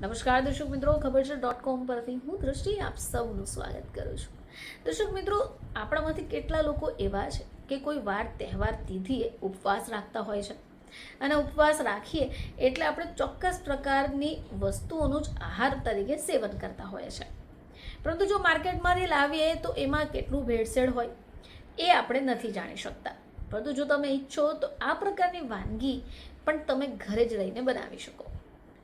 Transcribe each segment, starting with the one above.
નમસ્કાર દર્શક મિત્રો, ખબર છે. ડોટ કોમ પરથી હું દ્રષ્ટિ આપ સૌનું સ્વાગત કરું છું. દર્શક મિત્રો, આપણામાંથી કેટલા લોકો એવા છે કે કોઈ વાર તહેવાર તિથિએ ઉપવાસ રાખતા હોય છે? અને ઉપવાસ રાખીએ એટલે આપણે ચોક્કસ પ્રકારની વસ્તુઓનું જ આહાર તરીકે સેવન કરતા હોય છે. પરંતુ જો માર્કેટમાંથી લાવીએ તો એમાં કેટલું ભેળસેળ હોય એ આપણે નથી જાણી શકતા. પરંતુ જો તમે ઈચ્છો તો આ પ્રકારની વાનગી પણ તમે ઘરે જ રહીને બનાવી શકો.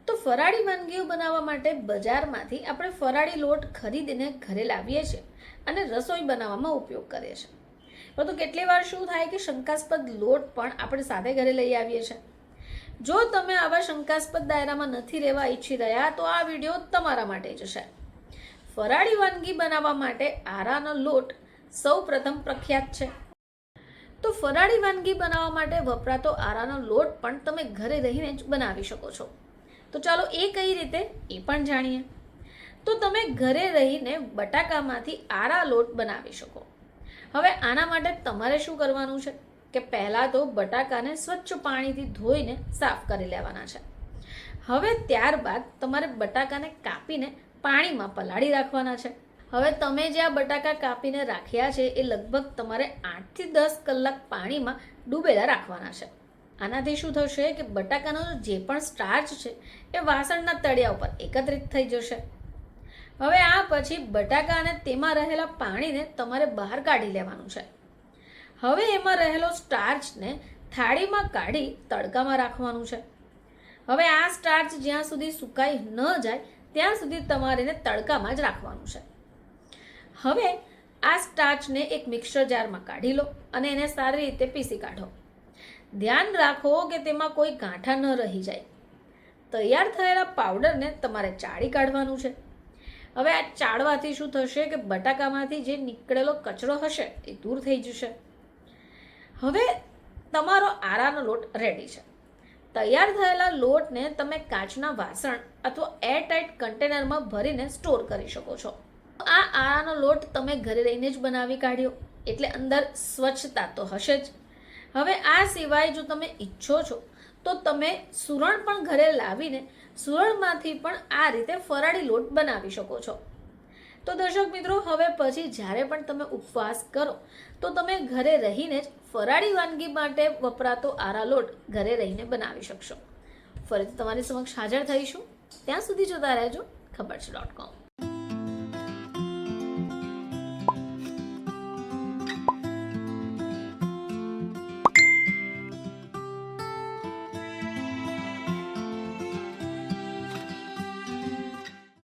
તો ફરાળી વાનગીઓ બનાવવા માટે બજારમાંથી આપણે ફરાળી લોટ ખરીદીને ઘરે લાવીએ છીએ અને રસોઈ બનાવવામાં ઉપયોગ કરીએ છીએ. પરંતુ કેટલી વાર શું થાય કે શંકાસ્પદ લોટ પણ આપણે સાથે ઘરે લઈ આવીએ છીએ? જો તમે આવા શંકાસ્પદ દાયરામાં નથી રહેવા ઈચ્છી રહ્યા, તો આ વીડિયો તમારા માટે જ છે. ફરાળી વાનગી બનાવવા માટે આરાનો લોટ સૌ પ્રથમ પ્રખ્યાત છે. તો ફરાળી વાનગી બનાવવા માટે વપરાતો આરાનો લોટ પણ તમે ઘરે રહીને જ બનાવી શકો છો. તો ચાલો એ કઈ રીતે? એ પણ જાણીએ. તો તમે ઘરે રહીને બટાકામાંથી આરા લોટ બનાવી શકો. હવે આના માટે તમારે શું કરવાનું છે? કે પહેલાં તો બટાકાને સ્વચ્છ પાણીથી ધોઈને સાફ કરી લેવાના છે. હવે ત્યારબાદ તમારે બટાકાને કાપીને પાણીમાં પલાળી રાખવાના છે. હવે તમે જે આ બટાકા કાપીને રાખ્યા છે, એ લગભગ તમારે આઠથી દસ કલાક પાણીમાં ડૂબેલા રાખવાના છે. આનાથી શું થશે કે બટાકાનો જે પણ સ્ટાર્ચ છે એ વાસણના તળિયા ઉપર એકત્રિત થઈ જશે. હવે આ પછી બટાકા અને તેમાં રહેલા પાણીને તમારે બહાર કાઢી લેવાનું છે. હવે એમાં રહેલો સ્ટાર્ચને થાળીમાં કાઢી તડકામાં રાખવાનું છે. હવે આ સ્ટાર્ચ જ્યાં સુધી સુકાઈ ન જાય, ત્યાં સુધી તમારે એને તડકામાં જ રાખવાનું છે. હવે આ સ્ટાર્ચને એક મિક્સર જારમાં કાઢી લો અને એને સારી રીતે પીસી કાઢો. ધ્યાન રાખો કે તેમાં કોઈ ગાંઠા ન રહી જાય. તૈયાર થયેલા પાવડરને તમારે ચાળી કાઢવાનું છે. હવે આ ચાળવાથી શું થશે કે બટાકામાંથી જે નીકળેલો કચરો હશે એ દૂર થઈ જશે. હવે તમારો આરાનો લોટ રેડી છે. તૈયાર થયેલા લોટને તમે કાચના વાસણ અથવા એરટાઇટ કન્ટેનરમાં ભરીને સ્ટોર કરી શકો છો. આ આરાનો લોટ તમે ઘરે રહીને જ બનાવી કાઢ્યો. એટલે અંદર સ્વચ્છતા તો હશે જ. હવે આ સિવાય જો તમે ઈચ્છો છો, તો તમે સુરણ પણ ઘરે લાવીને સુરણમાંથી પણ આ રીતે ફરાળી લોટ બનાવી શકો છો. તો દર્શક મિત્રો, હવે પછી જ્યારે પણ તમે ઉપવાસ કરો, તો તમે ઘરે રહીને જ ફરાળી વાનગી માટે વપરાતો આરા લોટ ઘરે રહીને બનાવી શકશો. ફરીથી તમારી સમક્ષ હાજર થઈશું. ત્યાં સુધી જોતા રહેજો. ખબર છે ડોટ કોમ